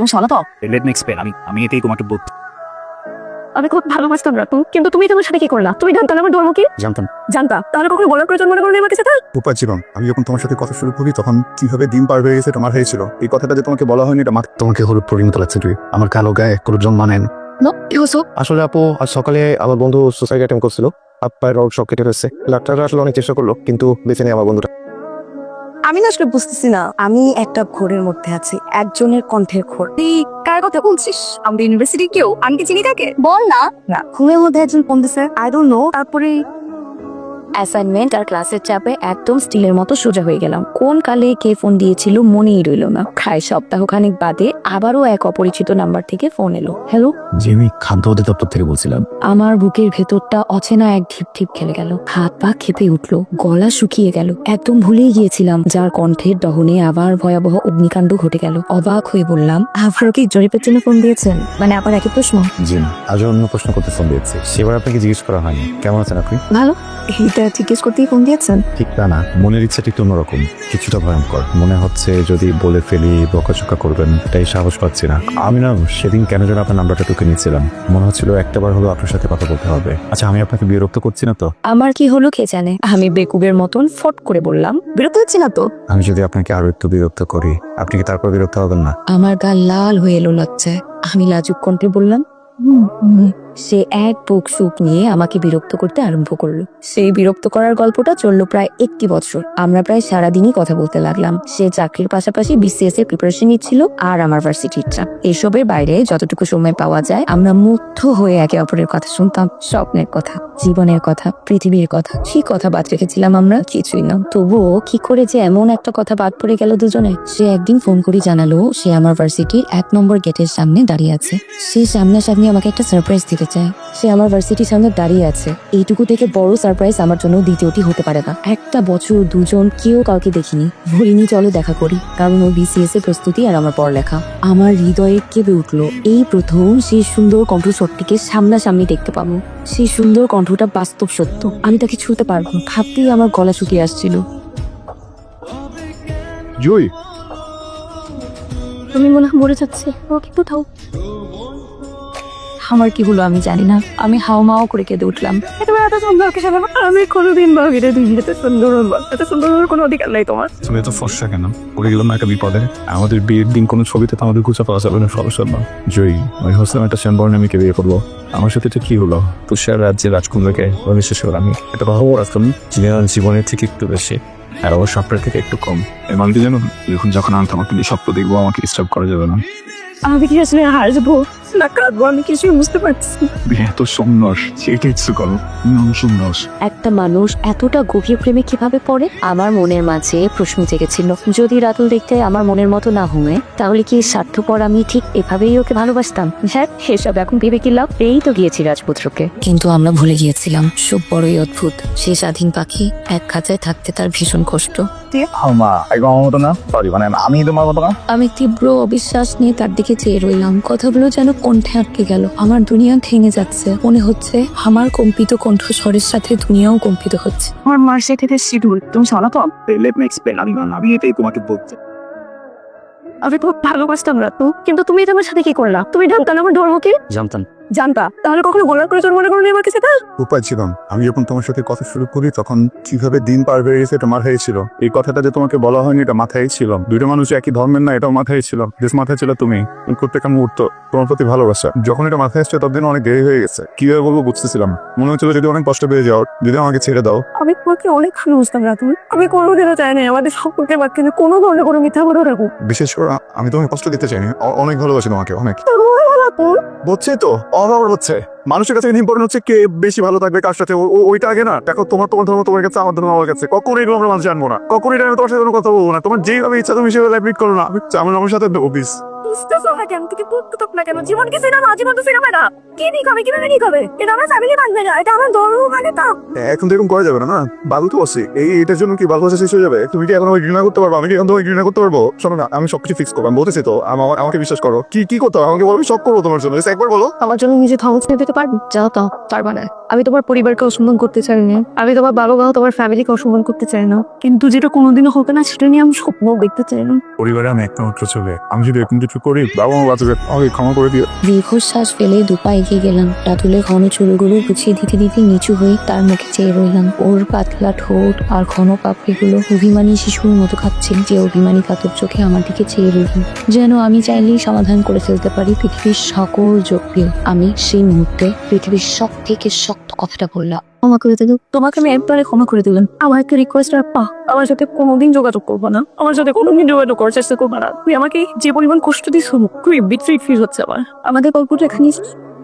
তুমি শোনো তো লেট মি এক্সপ্লেন আমি আমি এটাই তোমাকে বলতে আমি খুব ভালোবাসতাম রাতু কিন্তু তুমি তোমার সাথে কি করলা? তুমি জানতা না আমার ধর্ম কি জানতাম। জানতা? তাহলে কখনো বলার প্রয়োজন মনে করলে আমার সাথে উপায় ছিল আমি যখন তোমার সাথে কথা শুরু করি তখন কীভাবে দিন পার হয়ে গেছে এটা মাথায় ছিল এই কথাটা যে তোমাকে বলা হয়নি এটা তোমাকে হলুদ পরিণত লাগছে তুই। আমার কালো গায়ে হলুদ রং মানেন কি হয়েছো আসলে আপু আজ সকালে আমার বন্ধু সুসাইড অ্যাটেম্প করছিল। হাত পায়ের রোগ সব কেটে ফেলছে। ডাক্তাররা আসলে অনেক চেষ্টা করল কিন্তু বেঁচে নেই আমার বন্ধুটা। আমি না আসলে বুঝতেছি না। আমি একটা ঘোরের মধ্যে আছি একজনের কণ্ঠের ঘোর। তুই কার কথা বলছিস? আমাদের ইউনিভার্সিটি কেউ? আমি কি চিনি তাকে? বল না। না। ঘুমের মধ্যে একজন কমতেছে আই ডোন্ট নো তারপরে অ্যাসাইনমেন্ট আর ক্লাসের চাপে একদম স্টিলের মতো সোজা হয়ে গেলাম। কোন কালে কে ফোন দিয়েছিল মনেই রইল না। প্রায় সপ্তাহখানেক বাদে আবারও এক অপরিচিত নাম্বার থেকে ফোন এলো। হ্যালো জি আমি খাদ্য অধিদপ্তর থেকে বলছিলাম। আমার বুকের ভেতরটা অচেনা এক ঢিপ ঢিপ খেলে গেল। হাত পা খেপে উঠল গলা শুকিয়ে গেল। একদম ভুলেই গিয়েছিলাম যার কণ্ঠের দহনে আবার ভয়াবহ অগ্নিকাণ্ড ঘটে গেল। অবাক হয়ে বললাম আবারও কি জরিপের জন্য ফোন দিয়েছেন? মানে আবার একই প্রশ্ন? জি না আজও অন্য প্রশ্ন করতে ফোন দিয়েছি। সেবার আপনাকে জিজ্ঞেস করা হয়নি। কেমন আছেন আপনি? ভালো। জিজ্ঞেস করতেই ফোন দিয়েছেন। ঠিক তা না। মনের ইচ্ছাটা একটু অন্যরকম। কিছুটা ভয়ঙ্কর। মনে হচ্ছে যদি বলে ফেলি বকাচকা করবেন এটাই সাহস পাচ্ছি না। আমি না সেদিন কেন যেন আপনার নাম্বারটা টুকে নিয়েছিলাম। মনে হচ্ছিল একটাবার হলো আপনার সাথে কথা বলতে হবে। আচ্ছা আমি আপনাকে বিরক্ত করছি না তো? আমার কি হলো কে জানে? আমি বেকুবের মতন ফট করে বললাম বিরক্ত হচ্ছি না তো? আমি যদি আপনাকে আরও একটু বিরক্ত করি আপনি কি তারপর বিরক্ত হবেন না? আমার গা লাল হয়ে এলো লাগছে আমি লাজুক কণ্ঠে বললাম "হুম, হুম।" সে এক বুক সুপ নিয়ে আমাকে বিরক্ত করতে আরম্ভ করল। সেই বিরক্ত করার গল্পটা চলল প্রায় একটি বছর। আমরা প্রায় সারাদিনই কথা বলতে লাগলাম। সে চাকরির পাশাপাশি বিসিএস এর প্রিপারেশন নিচ্ছিল আর আমার ভার্সিটির চাপ এসবের বাইরে যতটুকু সময় পাওয়া যায়, আমরা মুগ্ধ হয়ে একে অপরের কথা শুনতাম। স্বপ্নের কথা, জীবনের কথা, পৃথিবীর কথা। কি কথা বাদ রেখেছিলাম আমরা? কিছুই না। তবুও কি করে যে এমন একটা কথা বাদ পড়ে গেল দুজনে সে একদিন ফোন করে জানালো, সে আমার ভার্সিটির এক নম্বর গেটের সামনে দাঁড়িয়ে আছে। সে সামনাসামনি আমাকে একটা সারপ্রাইজ দিতে চায় সে আমার ভার্সিটির সামনে দাঁড়িয়ে আছে। এইটুকু থেকে বড় সারপ্রাইজ আমার জন্য দ্বিতীয়টি হতে পারে না। একটা বছর দুজন কেউ কাউকে দেখিনি। ভরিনি চলো দেখা করি। কারণ ও বিসিএস এর প্রস্তুতি আর আমার পড়ালেখা। আমার হৃদয়ে কেঁপে উঠল। এই প্রথম সেই সুন্দর কণ্ঠস্বরটিকে সামনাসামনি দেখতে পাবো। সেই সুন্দর কণ্ঠটা বাস্তব সত্য। আমি তাকে ছুঁতে পারব ভাবতেই আমার গলা শুকিয়ে আসছিল। জুই। তুমি মনে হয় মরে যাচ্ছে। ও কিন্তু থাও আমার কি হলো আমি জানি না। আমি হাও মাও করে কেঁদে উঠলাম। তোমার এত সুন্দর কিছু আমি কোনোদিন ভাবিনি তুমি এত সুন্দর। এত সুন্দর কোনো অধিকার নাই তোমার। তুমি এত ফর্সা কেন? পড়ে গেলাম না একটা বিপদে। আমাদের বিয়ের দিন কোনো ছবিতে তো আমাদের খুঁজে পাওয়া যাবে না সমস্যা না জয়ী আমি ভাবছিলাম একটা শ্যামবর্ণ আমি বিয়ে করব? আমার সাথে এটা কি হলো? তুষার রাজ্যের রাজকুমারকে বিশেষ করে আমি। এটা ভালো রাখতাম জীবনের থেকে একটু বেশি। আর ওর স্বপ্নের থেকে একটু কম। এই মানুষটি জানো যখন যখন আমি তোমাকে নিয়ে স্বপ্ন দেখব আমাকে ডিস্টার্ব করা যাবে না। আমি কি আসলে হাসবো না কাঁদবো আমি কিছুই বুঝতে পারছি এত সুন্দর সেটা ইচ্ছে করো নাম সুন্দর একটা মানুষ এতটা গভীর প্রেমে কীভাবে পড়ে? আমার মনের মাঝে প্রশ্ন জেগেছিল। যদি রাতুল দেখতে আমার মনের মতো না হুমে তাহলে কি স্বার্থপর আমি ঠিক এভাবেই ওকে ভালোবাসতাম? হ্যাঁ এসব এখন ভেবে কি লাভ? এই তো গিয়েছি রাজপুত্রকে। কিন্তু আমরা ভুলে গিয়েছিলাম সব বড়ই অদ্ভুত। সে স্বাধীন পাখি এক খাঁচায় থাকতে তার ভীষণ কষ্ট। মা একদম আমার মতো না? সরি মানে আমি তোমার মতো না? আমি তীব্র অবিশ্বাস নিয়ে তার দিকে চেয়ে রইলাম। কথাগুলো যেন কণ্ঠে আটকে গেল। আমার দুনিয়া ভেঙে যাচ্ছে। মনে হচ্ছে আমার কম্পিত কণ্ঠস্বরের সাথে দুনিয়াও কম্পিত হচ্ছে। আমার মার সাথে শিডিউল তুমি শোনা তো? লেট মি এক্সপ্লেন আমি আমি এটাই তোমাকে বলতে আমি খুব ভালোবাসতাম রাতু। কিন্তু তুমি তোমার সাথে কি করলা? তুমি জানতা না আমার ধর্মকে? জানতাম। জানতা। তাহলে কখনো বলার প্রয়োজন মনে করলে আমার কাছে উপায় ছিল না। আমি যখন তোমার সাথে কথা শুরু করি তখন কীভাবে দিন পার হয়ে গেছে এটা মাথায় ছিল। এই কথাটা যে তোমাকে বলা হয়নি এটা মাথায় ছিল। দুইটা মানুষ একই ধর্মের না এটাও মাথায় ছিল। বেশ মাথায় ছিল তুমি। প্রত্যেকটা মুহূর্ত তোমার প্রতি ভালোবাসা। যখন এটা মাথায় আসছে ততদিন অনেক দেরি হয়ে গেছে। কীভাবে বলব বুঝতেছিলাম না। মনে হচ্ছিল যদি অনেক কষ্ট পেয়ে যাও যদি আমাকে ছেড়ে দাও। আমি তোমাকে অনেক ভালোবাসতাম রাতুল। আমি কোনোদিনও চাই না আমাদের সম্পর্কের মাঝখানে কোনো ধরনের কোনো মিথ্যা কথা রাখুক বিশেষ করে আমি তোমাকে কষ্ট দিতে চাইনি। অ- অনেক ভালোবাসি তোমাকে অনেক। রাতুল। বুঝছি তো। অভাব হচ্ছে। মানুষের কাছে ইম্পর্টেন্ট হচ্ছে কে বেশি ভালো থাকবে, কার সাথে ওইটা আগে না। দেখো, তোমার তোমার ধর্ম, তোমার কাছে, আমার ধর্ম, আমার কাছে। কখন এগুলো আমরা মানুষ জানব না। কখন এটা আমি তোমার সাথে কোনো কথা বলব না। তোমার যেভাবে ইচ্ছা তুমি সেভাবে লাইফ করো না। আমি আমার সাথে অফিস বুঝতেছো না কেন থেকে না কেন? জীবন কি সিনেমা জীবন তো সিনেমা না। কি ঠিক হবে? কীভাবে ঠিক হবে? এটা আমার ফ্যামিলি মানবে না। এটা আমার ধর্ম মানে তা। এখন তো এরকম করা যাবে না না? বাবু তো আছে। এই এটার জন্য কি ভালোবাসা শেষ হয়ে যাবে? তুমি কি এখন আমাকে ঘৃণা করতে পারব? আমি কি এখন তোমাকে ঘৃণা করতে পারব? শোনো না আমি সবকিছু ফিক্স করব। আমি বলতেছি তো আমা- আমাকে বিশ্বাস করো। কি কি করতে হবে? আমাকে বলো আমি সব করব তোমার জন্য। একবার বলো। আমার জন্য নিজে ধ্বংস নিয়ে দিতে পারব যাও তো পারবা না। আমি তোমার পরিবারকে অসম্মান করতে চাই না। আমি তোমার বাবা মা তোমার ফ্যামিলিকে অসম্মান করতে চাই না। কিন্তু যেটা কোনোদিনও হবে না সেটা নিয়ে আমি স্বপ্ন দেখতে চাই না। পরিবারে আমি একটা মাত্র চলে আমি যদি এরকম কিছু করি বাবা আমার আমাকে ক্ষমা করে দিও। দীর্ঘশ্বাস ফেলে দুপা এগিয়ে গেলাম। রাতুলের ঘন চুলগুলো গুছিয়ে দিতে দিতে নিচু হয়ে তার মুখে চেয়ে রইলাম। ওর পাতলা ঠোঁট আর ঘন পাপড়িগুলো অভিমানী শিশুর মতো খাচ্ছিল যে অভিমানী কাতর চোখে আমার দিকে চেয়ে রইলাম। যেন আমি চাইলেই সমাধান করে ফেলতে পারি পৃথিবীর সকল যোগ্যে আমি সেই মুহূর্তে পৃথিবীর সব থেকে শক্ত কথাটা বললাম। ক্ষমা করে দিল। তোমাকে আমি একবারে ক্ষমা করে দিলাম। আমার একটা রিকোয়েস্ট পা আমার সাথে কোনোদিন যোগাযোগ করব না। আমার সাথে কোনোদিন যোগাযোগ করার চেষ্টা করব না। তুই আমাকে যে পরিমাণ কষ্ট দিস খুবই বিট্রিট ফিল হচ্ছে আমার। আমাদের গল্পটা এখানে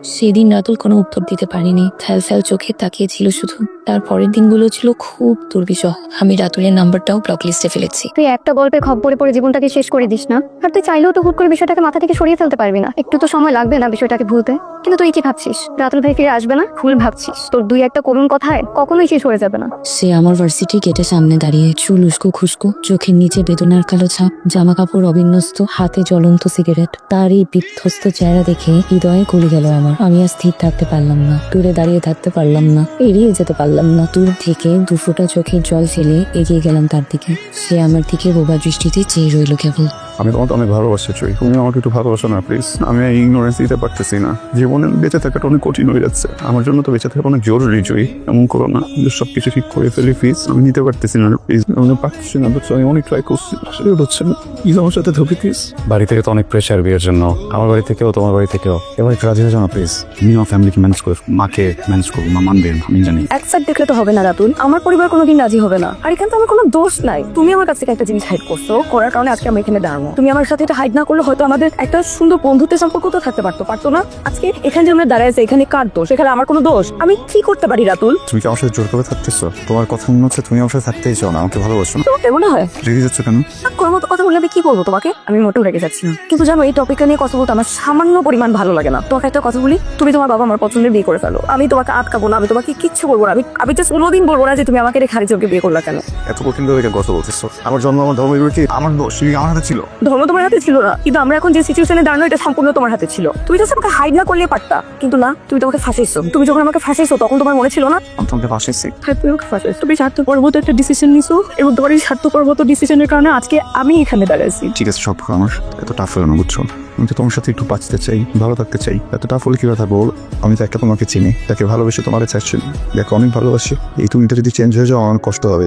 সেদিন রাতুল কোনো উত্তর দিতে পারিনি। ফ্যাল ফ্যাল চোখে তাকিয়েছিল শুধু। তার পরের দিনগুলো ছিল খুব দুর্বিষহ। আমি রাতুলের নাম্বারটাও ব্লক লিস্টে ফেলেছি। তুই একটা গল্পের খপ্পরে পড়ে জীবনটাকে শেষ করে দিস না। আর তুই চাইলেও তো হুট করে বিষয়টাকে মাথা থেকে সরিয়ে ফেলতে পারবি না। একটু তো সময় লাগবে না বিষয়টাকে ভুলতে। কিন্তু তুই কি ভাবছিস? রাতুল ভাই ফিরে আসবে না? ভুল ভাবছিস। তোর দুই একটা করুণ কথায় কখনোই শেষ হয়ে যাবে না। সে আমার ভার্সিটি গেটের সামনে দাঁড়িয়ে চুল উস্কো খুস্কো চোখের নিচে বেদনার কালো ছাপ জামা কাপড় অবিন্যস্ত হাতে জ্বলন্ত সিগারেট তার এই বিধ্বস্ত চেহারা দেখে হৃদয়ে গলে গেল আমার। আমি আর স্থির থাকতে পারলাম না। দূরে দাঁড়িয়ে থাকতে পারলাম না। এড়িয়ে যেতে পারলাম না। দূর থেকে দু দুফোটা চোখের জল ফেলে এগিয়ে গেলাম তার দিকে। সে আমার দিকে বোবা দৃষ্টিতে চেয়ে রইল কেবল। আমি তোমাকে অনেক ভালোবাসি চুই। তুমি আমাকে একটু ভালোবাসো না প্লিজ আমি ইগনোরেন্স দিতে পারতেছি না। জীবনে বেঁচে থাকাটা অনেক কঠিন হয়ে যাচ্ছে। আমার জন্য তো বেঁচে থাকা অনেক জরুরি চুই এমন করো না। সব কিছু ঠিক করে ফেলি প্লিজ আমি নিতে পারতেছি না প্লিজ আমি পারতেছি না বুঝছ? আমি অনেক ট্রাই করছি। আসলে হচ্ছে না। প্লিজ আমার সাথে ধোকে প্লিজ বাড়ি থেকে তো অনেক প্রেশার বিয়ের জন্য। আমার বাড়ি থেকেও তোমার বাড়ি থেকেও। এবার একটু রাজি হয়ে যাও না প্লিজ তুমি আমার ফ্যামিলিকে ম্যানেজ করে মাকে ম্যানেজ করব মা মানবে আমি জানি। এক সাইড দেখলে তো হবে না রাতুল। আমার পরিবার কোনোদিন রাজি হবে না। আর এখানে তো আমার কোনো দোষ নাই। তুমি আমার কাছ থেকে একটা জিনিস হাইড করছ। করার কারণে আজকে আমি এখানে তুমি আমার সাথে এটা হাইড না করলে হয়তো আমাদের একটা সুন্দর বন্ধুত্বের সম্পর্ক তো থাকতে পারতো পারতো না? আজকে এখানে যে আমরা দাঁড়ায় এখানে কার দোষ? এখানে আমার কোনো দোষ? আমি কি করতে পারি রাতুল? তুমি কি আমার সাথে জোর করে থাকতেছো? তোমার কথা মনে হচ্ছে তুমি আমার সাথে থাকতেই চাও না আমাকে ভালোবাসো না। তোমার কেমন হয়? রেগে যাচ্ছ কেন? কোনো মতো কথা বললে আমি কি বলব তোমাকে? আমি মোটেও রেগে যাচ্ছি না। কিন্তু জানো এই টপিকটা নিয়ে কথা বলতে আমার সামান্য পরিমাণ ভালো লাগে না। তোমাকে একটা কথা বলি তুমি তোমার বাবা আমার পছন্দের বিয়ে করে ফেলো। আমি তোমাকে আটকাবো না আমি তোমাকে কিচ্ছু বলব না। আমি আমি জাস্ট কোনোদিন বলব না যে তুমি আমাকে রেখে আরেকজনকে বিয়ে করলা কেন? এত কঠিন ভাবে কথা বলতেছো। আমার জন্ম আমার ধর্ম এগুলো কি আমার দোষ? আমার হাতে ছিল? ধর্ম তোমার হাতে ছিল না। কিন্তু আমরা এখন যে সিচুয়েশনে দাঁড়ানো এটা সম্পূর্ণ তোমার হাতে ছিল। তুমি জাস্ট আমাকে হাইড না করলে পারতা। কিন্তু না তুমি তোমাকে ফাঁসাইছো তুমি যখন আমাকে ফাঁসেছো তখন তোমার মনে ছিল না? তোমাকে ফাঁসেছি হ্যাঁ তুমি আমাকে ফাঁসাইছো তুমি স্বার্থপর মতো একটা ডিসিশন নিছো এবং তোমার এই স্বার্থপর মতো ডিসিশনের কারণে আজকে আমি এখানে দাঁড়াইছি। ঠিক আছে সব আমার। এত টাফ হয়ে না বুঝছ? আমি তো তোমার সাথে একটু বাঁচতে চাই ভালো থাকতে চাই। এত টাফ হলে কি কথা বল? আমি তো একটা তোমাকে চিনি তাকে ভালোবেসে তোমার চাচ্ছি দেখো অনেক ভালোবাসি। এই তুমিটা যদি চেঞ্জ হয়ে যাও আমার কষ্ট হবে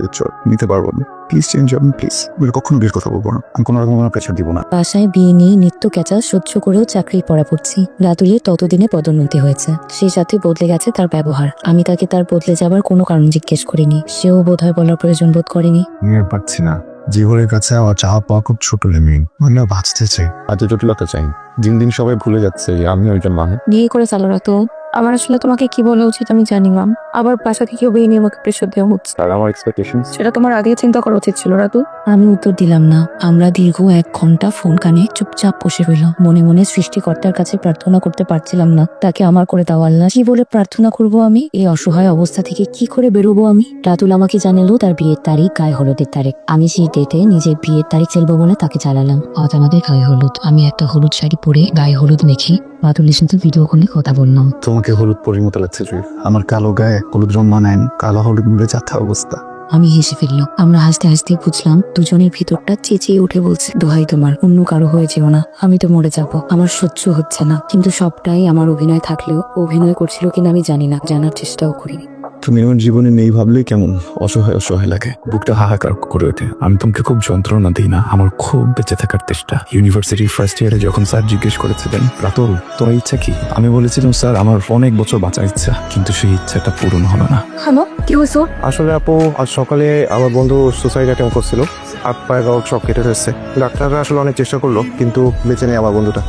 নিতে পারব না। প্লিজ চেঞ্জ হবে প্লিজ আমি কখনো বিয়ের কথা বলব না। আমি কোনো রকম কোনো প্রেশার দিব না। বাসায় বিয়ে নিয়ে নিত্য ক্যাচা সহ্য করেও চাকরির পড়া পড়ছি। রাতুলের ততদিনে পদোন্নতি হয়েছে। সেই সাথে বদলে গেছে তার ব্যবহার। আমি তাকে তার বদলে যাবার কোনো কারণ জিজ্ঞেস করিনি। সেও বোধহয় বলার প্রয়োজন বোধ করেনি। পারছি না। জীবনের কাছে আমার চাওয়া পাওয়া খুব ছোট লেমিন মানে বাঁচতে চাই। এত জটিলতা চাই। দিন দিন সবাই ভুলে যাচ্ছে আমি ওইটা মানে। নিয়ে করে চালো না তো। আমার আসলে তোমাকে কি বলা উচিত আমি জানি ম্যাম আবার বাসা থেকেও বিয়ে নিয়ে আমাকে প্রেশার দেওয়া হচ্ছে। আর আমার এক্সপেকটেশন সেটা তোমার আগে চিন্তা করা উচিত ছিল রাতু। আমি উত্তর দিলাম না। আমরা দীর্ঘ এক ঘণ্টা ফোন কানে চুপচাপ বসে রইলাম। মনে মনে সৃষ্টিকর্তার কাছে প্রার্থনা করতে পারছিলাম না। তাকে আমার করে দাও আল্লাহ কি বলে প্রার্থনা করব আমি? এই অসহায় অবস্থা থেকে কি করে বেরোবো আমি? রাতুল আমাকে জানালো তার বিয়ের তারিখ গায়ে হলুদের তারিখ। আমি সেই ডেটে নিজের বিয়ের তারিখ চলবো বলে তাকে জানালাম। আজ আমাদের গায়ে হলুদ। আমি একটা হলুদ শাড়ি পরে গায়ে হলুদ মেখে বাতুলের সাথে ভিডিও কলে কথা বললাম। তোমাকে হলুদ পরির মতো লাগছে জুই আমার কালো গায়ে হলুদ রং মানায়নি কালো হলুদ মিলে যাত্রা অবস্থা। আমি হেসে ফেলল। আমরা হাসতে হাসতে বুঝলাম, দুজনের ভিতরটা চেঁচিয়ে উঠে বলছে, দোহাই তোমার, অন্য কারও হয়ে যেও না। আমি তো মরে যাব। আমার সহ্য হচ্ছে না। কিন্তু সবটাই আমার অভিনয় থাকলেও অভিনয় করছিল কিনা আমি জানি না। জানার চেষ্টাও করিনি। তুমি আমার জীবনে নেই ভাবলেই কেমন? অসহায় অসহায় লাগে। বুকটা হাহাকার করে ওঠে। আমি তোমাকে খুব যন্ত্রণা দিই না। আমার খুব বেঁচে থাকার চেষ্টা। ইউনিভার্সিটির ফার্স্ট ইয়ারে যখন স্যার জিজ্ঞেস করেছিলেন রাতুল তোমার ইচ্ছা কি? আমি বলেছিলাম স্যার আমার অনেক বছর বাঁচার ইচ্ছা কিন্তু সেই ইচ্ছাটা পূরণ হলো না। হ্যালো কি হয়েছো? আসলে আপু আজ সকালে আমার বন্ধু সুসাইড অ্যাটেম্প করছিল। হাত পায়ে গাও সব কেটে রয়েছে ডাক্তাররা আসলে অনেক চেষ্টা করল কিন্তু বেঁচে নেই আমার বন্ধুটা।